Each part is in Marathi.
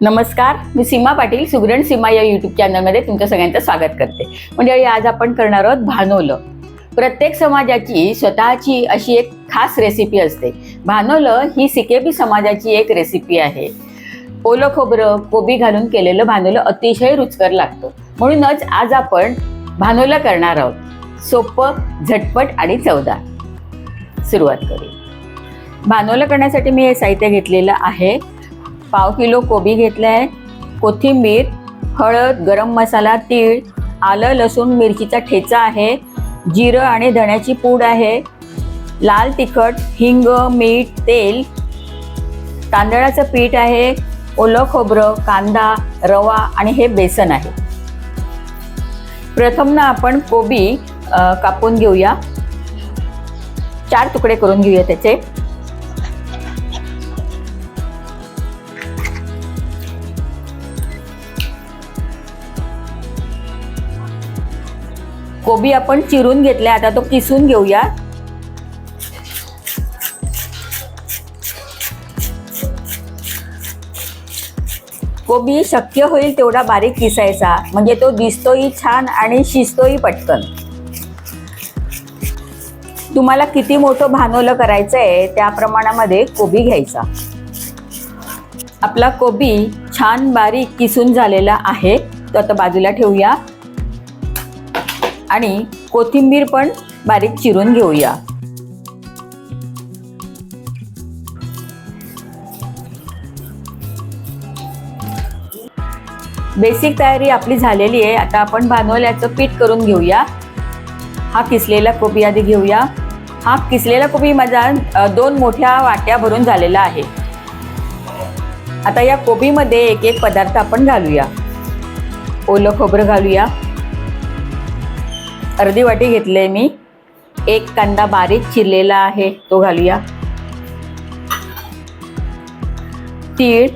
नमस्कार मी सीमा पाटील सुगरण सीमा या युट्यूब चॅनलमध्ये तुमच्या सगळ्यांचं स्वागत करते. म्हणजे आज आपण करणार आहोत भानोलं. प्रत्येक समाजाची स्वतःची अशी एक खास रेसिपी असते. भानोलं ही सिकेबी समाजाची एक रेसिपी आहे. ओलं खोबरं कोबी घालून केलेलं भानोलं अतिशय रुचकर लागतं. म्हणूनच आज आपण भानोलं करणार आहोत. सोपं झटपट आणि चवदार. सुरुवात करू भानोलं करण्यासाठी मी हे साहित्य घेतलेलं आहे. पाव किलो कोबी घेतले आहे कोथिंबीर हळद गरम मसाला तीळ आलं लसूण मिरचीचा ठेचा आहे. जिरं आणि धण्याची पूड आहे. लाल तिखट हिंग मीठ तेल. तांदळाचं पीठ आहे. ओलं खोबरं कांदा रवा आणि हे बेसन आहे. प्रथम ना आपण कोबी कापून घेऊया. चार तुकडे करून घेऊया त्याचे. कोबी आपण चिरून घेतलाय आता तो किसून घेऊया. कोबी शक्य होईल तेवढा बारीक किसायचा म्हणजे तो दिसतोही छान आणि शिजतोही पटकन. तुम्हाला किती मोठं भानोलं करायचं आहे त्या प्रमाणामध्ये कोबी घ्यायचा. आपला कोबी छान बारीक किसून झालेला आहे तो आता बाजूला ठेवूया. आणि कोथिंबीर पण बारीक चिरून घेऊया. बेसिक तयारी आपली झालेली आहे. आता आपण भानवल्याचं पीठ करून घेऊया. हा किसलेला कोबी आधी घेऊया. हा किसलेला कोबी माझा दोन मोठ्या वाट्या भरून झालेला आहे. आता या कोबीमध्ये एक एक पदार्थ आपण घालूया. ओलं खोबरं घालूया. अर्धी वाटी घेतले मी. एक कांदा बारीक चिरलेला आहे तो घालूया. तीळ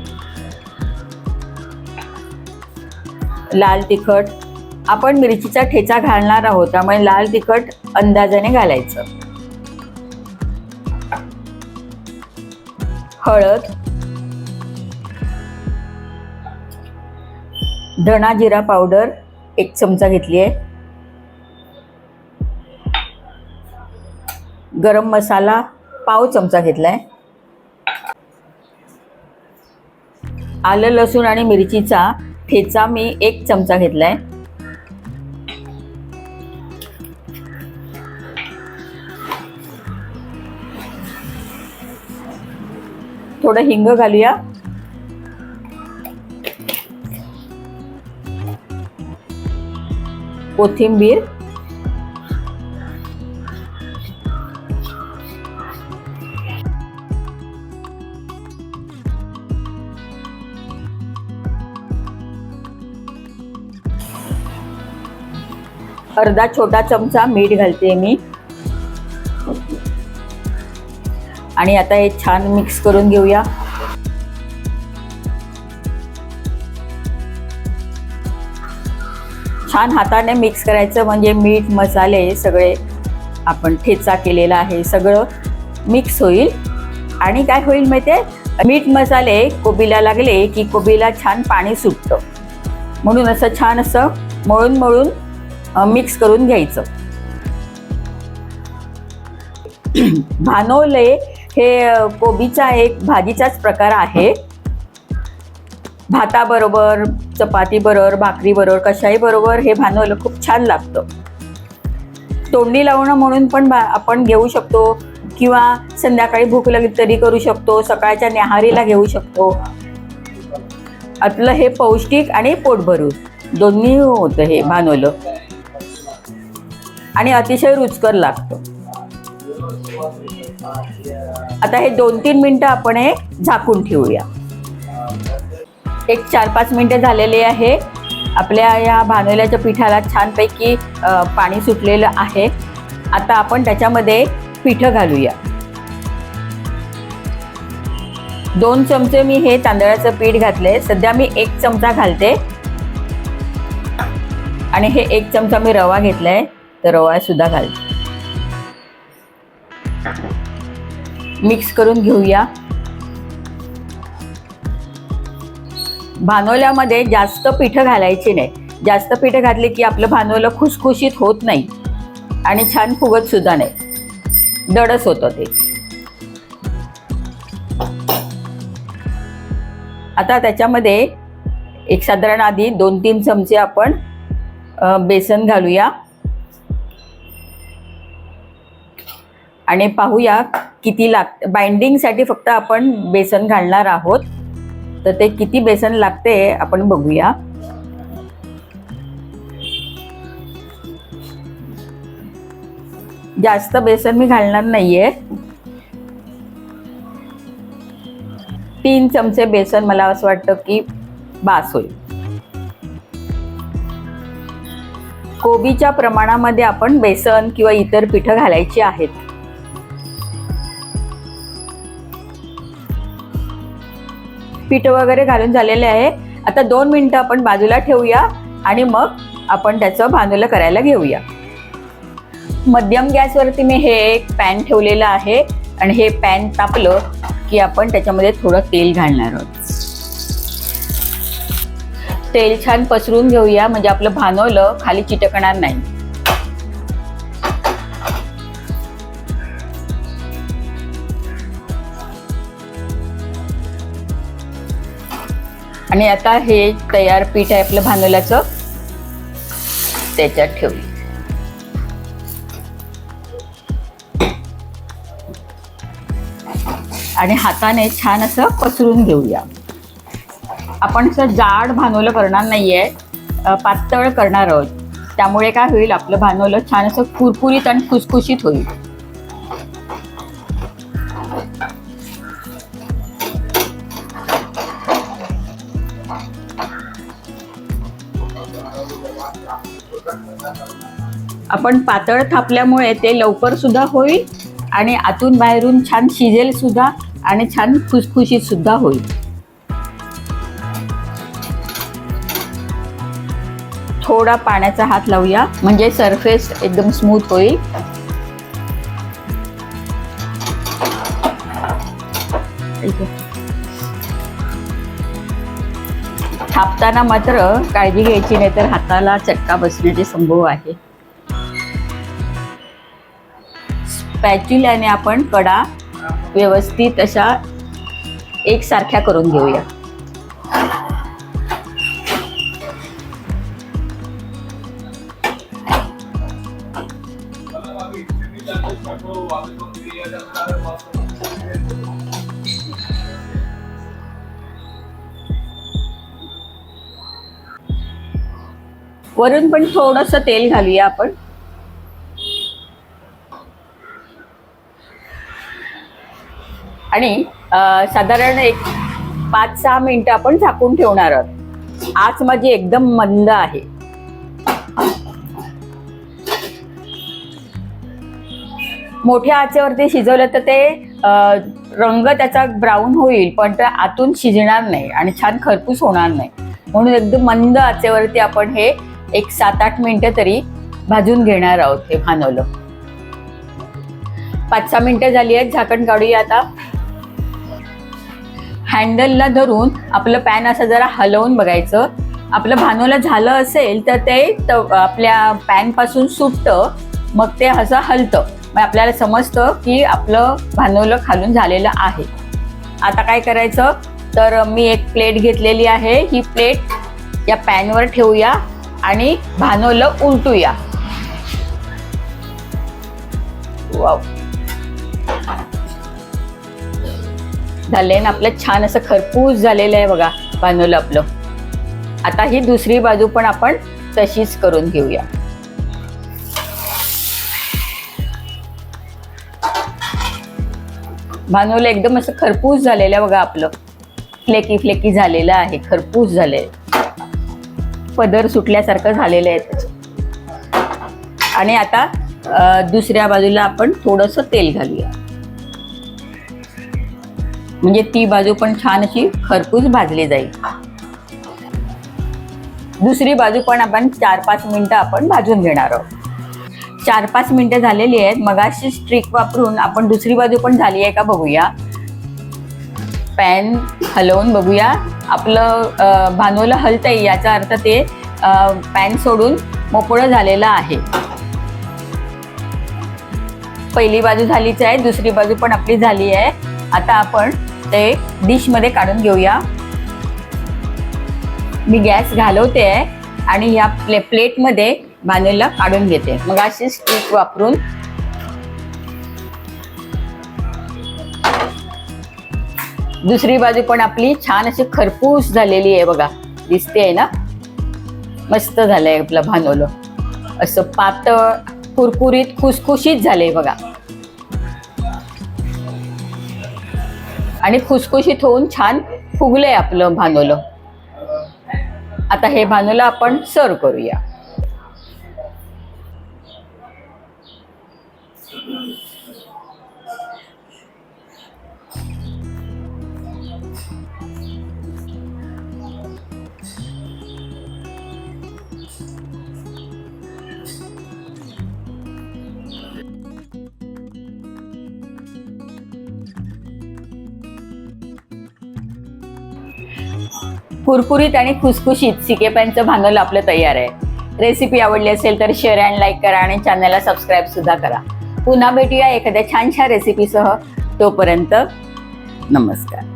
लाल तिखट. आपण मिरचीचा ठेचा घालणार आहोत त्यामुळे लाल तिखट अंदाजाने घालायचं. हळद धणा जिरा पावडर एक चमचा घेतली आहे. गरम मसाला पाव चमचा घेतलाय. आलं लसूण आणि मिरचीचा ठेचा मी एक चमचा घेतलाय. थोडं हिंग घालूया. कोथिंबीर. अर्धा छोटा चमचा मीठ घालते मी. आणि आता हे छान मिक्स करून घेऊया. छान हाताने मिक्स करायचं म्हणजे मीठ मसाले सगळे आपण ठेचा केलेला आहे. सगळं मिक्स होईल. आणि काय होईल माहिती मीठ मसाले कोबीला लागले की कोबीला छान पाणी सुटतं. म्हणून असं छान असं मळून मळून मिक्स करून घ्यायचं. भानोले हे कोबीचा एक भाजीचाच प्रकार आहे. भाताबरोबर भाकरी बरोबर कशाही बरोबर हे भानवलं खूप छान लागतं. तोंडी लावणं म्हणून पण आपण घेऊ शकतो किंवा संध्याकाळी भूक लागली तरी करू शकतो सकाळच्या न्याहारीला घेऊ शकतो. आतलं हे पौष्टिक आणि पोटभरू. दोन्ही होतं हे भानवलं आणि अतिशय रुचकर लागतं. आता हे दोन तीन मिनटं आपण हे झाकून ठेवूया. एक चार पाच मिनटं झालेले आहे. आपल्या या भानवल्याच्या पिठाला छानपैकी पाणी सुटलेलं आहे. आता आपण त्याच्यामध्ये पिठं घालूया. दोन चमचे मी हे तांदळाचं पीठ घातले. सध्या मी एक चमचा घालते. आणि हे एक चमचा मी रवा घेतलाय. तर रवा सुद्धा घालते. मिक्स करून घेऊया. भानोल्यामध्ये जास्त पिठं घालायची नाही. जास्त पिठं घातले की आपलं भानवलं खुसखुशीत होत नाही. आणि छान फुगत सुद्धा नाही. दडस होतं ते. आता त्याच्यामध्ये एक साधारण आधी दोन तीन चमचे आपण बेसन घालूया. आणि पाहूया किती लाग बाइंडिंगसाठी फक्त आपण बेसन घालणार आहोत. तर ते किती बेसन लागते आपण बघूया. जास्त बेसन मी घालणार नाहीये. तीन चमचे बेसन मला असं वाटतं की बास होईल. कोबीच्या प्रमाणामध्ये आपण बेसन किंवा इतर पिठं घालायची आहेत. पीठ वगैरे घालून झालेले आहे. आता दोन मिनटं आपण बाजूला ठेवूया आणि मग आपण त्याचं भांडवलं करायला घेऊया. मध्यम गॅसवरती मी हे एक पॅन ठेवलेलं आहे आणि हे पॅन तापलं की आपण त्याच्यामध्ये थोडं तेल घालणार आहोत. तेल छान पसरून घेऊया म्हणजे आपलं भानवलं खाली चिटकणार नाही. आणि आता हे तयार पीठ आहे आपलं भानवल्याचं त्याच्यात ठेवू. आणि हाताने छान असं पसरून घेऊया. आपण असं जाड भानवलं करणार नाहीये. पातळ करणार आहोत. त्यामुळे काय होईल आपलं भानवलं छान असं कुरकुरीत आणि खुसखुशीत होईल. आपण पातळ थापल्यामुळे ते लवकर सुद्धा होईल आणि आतून बाहेरून छान शिजेल सुद्धा आणि छान खुसखुशीत सुद्धा होईल. थोडा पाण्याचा हात लावूया म्हणजे सरफेस एकदम स्मूथ होईल. थापताना मात्र काळजी घ्यायची नाही तर हाताला चटका बसण्याचे संभव आहे. स्पॅच्युल्याने आपण कडा व्यवस्थित अशा एकसारख्या करून घेऊया. वरून पण थोडंसं तेल घालूया आपण. आणि साधारण एक पाच सहा मिनटं आपण झाकून ठेवणार आहोत. आज माझी एकदम मंद आहे. मोठ्या आचेवरती शिजवलं तर ते रंग त्याचा ब्राऊन होईल पण ते आतून शिजणार नाही आणि छान खरपूस होणार नाही. म्हणून एकदम मंद आचेवरती आपण हे एक सात आठ मिनिटं तरी भाजून घेणार आहोत हे भानवलं पाच सहा मिनटं झाली आहेत झाकण काढूया आता. हँडलला धरून आपलं पॅन असं जरा हलवून बघायचं. आपलं भानवलं झालं असेल तर ते आपल्या पॅनपासून सुटतं. मग ते असं हलतं. मग आपल्याला समजतं की आपलं भानवलं खालून झालेलं आहे. आता काय करायचं? तर मी एक प्लेट घेतलेली आहे. ही प्लेट या पॅनवर ठेवूया आणि भानवलं उलटूया. वाव. झालंय आणि आपलं छान असं खरपूस झालेलं आहे बघा भानवलं आपलं. आता ही दुसरी बाजू पण आपण तशीच करून घेऊया. भानवलं एकदम असं खरपूस झालेलं आहे बघा आपलं. फ्लेकी फ्लेकी झालेलं आहे खरपूस झाले पदर सुटल्यासारखं झालेलं आहे त्याचं. आणि आता दुसऱ्या बाजूला आपण थोडंसं तेल घालूया. म्हणजे ती बाजू पण छान अशी खरपूस भाजली जाईल. दुसरी बाजू पण आपण चार पाच मिनिटं आपण भाजून घेणार आहोत. चार पाच मिनिटं झालेली आहेत. मगाशी स्ट्रिक वापरून आपण दुसरी बाजू पण झाली आहे का बघूया. पॅन हलवून बघूया. आपलं भानवलं हलतंय याचा अर्थ ते पॅन सोडून मोकळं झालेलं आहे. पहिली बाजू झालीच आहे दुसरी बाजू पण आपली झाली आहे. आता आपण ते डिशमध्ये काढून घेऊया. मी गॅस घालवते आहे आणि या प्ले प्लेटमध्ये भानोला काढून घेते. मग अशी स्टिक वापरून. दुसरी बाजू पण आपली छान अशी खरपूस झालेली आहे बघा. दिसते आहे ना? मस्त झालंय आपलं भानवलं असं पातळ कुरकुरीत खुसखुशीत झालंय बघा. आणि खुसखुशीत होऊन छान फुगलंय आपलं भानवलं आता हे भानवलं आपण सर्व करूया. कुरकुरीत आणि खुसखुशीत सिकेपॅनचं भांगल आपलं तयार आहे. रेसिपी आवडली असेल तर शेअर अँड लाईक करा आणि चॅनलला सबस्क्राईब सुद्धा करा. पुन्हा भेटूया एखाद्या छानशा रेसिपीसह तोपर्यंत नमस्कार.